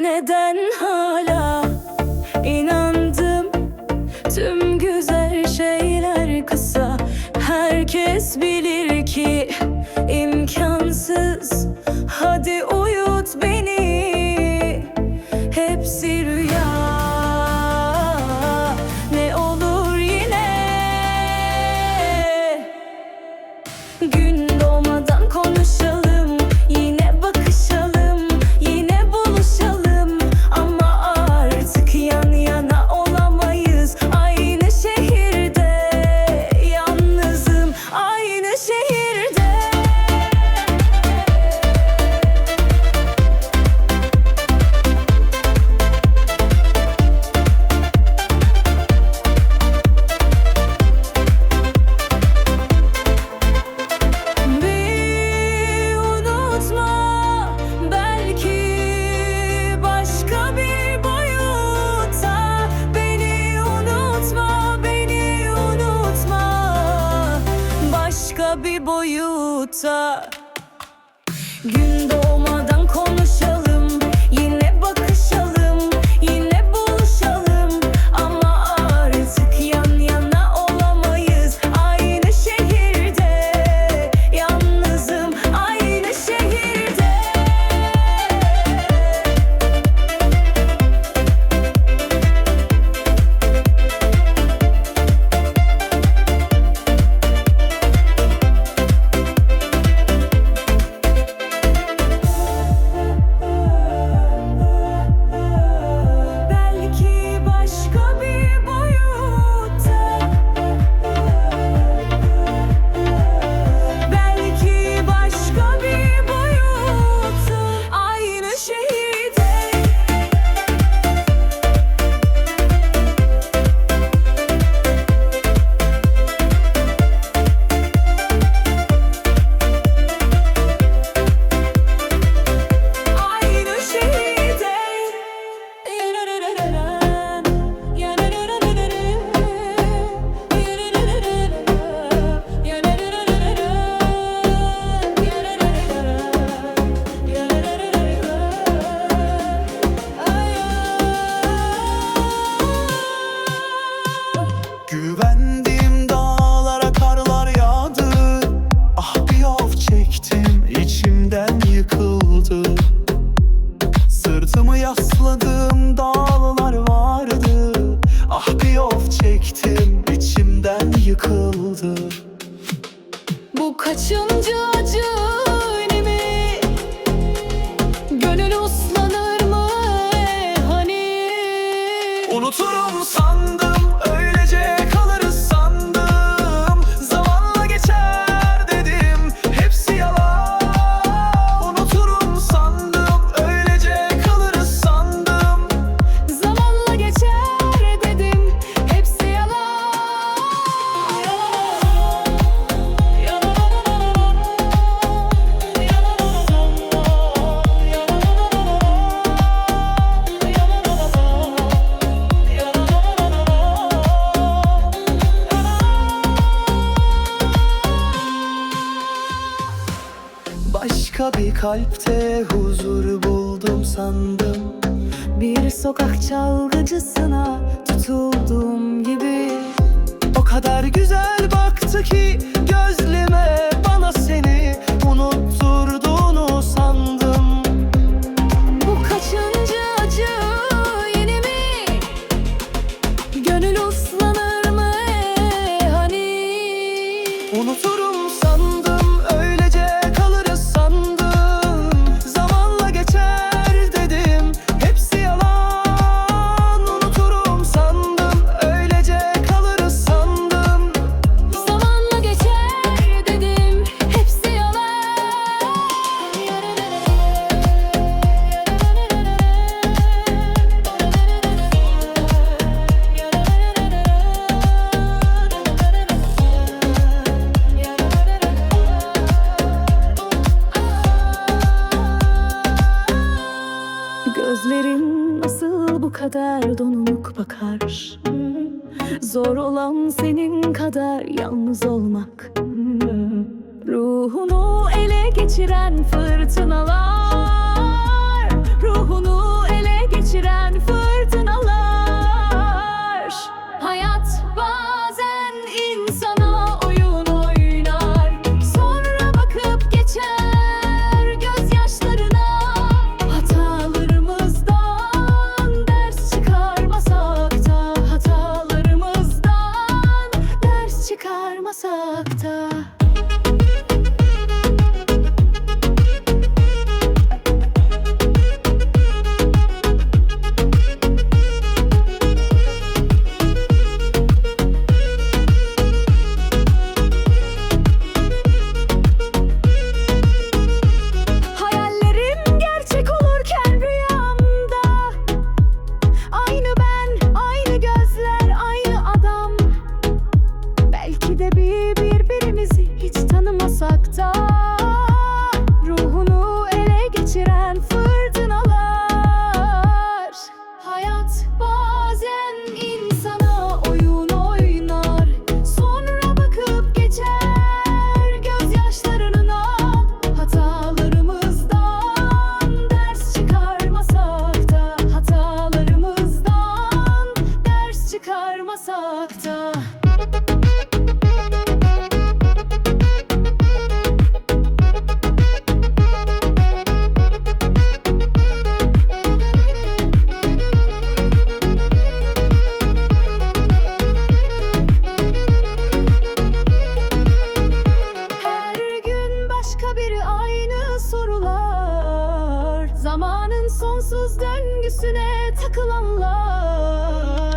Neden hala inandım? Tüm güzel şeyler kısa. Herkes bilir bir boyutta Gün doğmadan Sırtımı yasladığım dağlar vardı. Ah bir of çektim içimden yıkıldı. Bu kaçıncı acı Başka bir kalpte huzur buldum sandım Bir sokak çalgıcısına tutuldum gibi O kadar güzel baktı ki gözlüme bana seni unutturduğunu sandım Bu kaçıncı acı yeni mi? Gönül uslanır mı hani? Unuturum Zor olan senin kadar yalnız olmak. Ruhunu ele geçiren fırtınalar döngüsüne takılanlar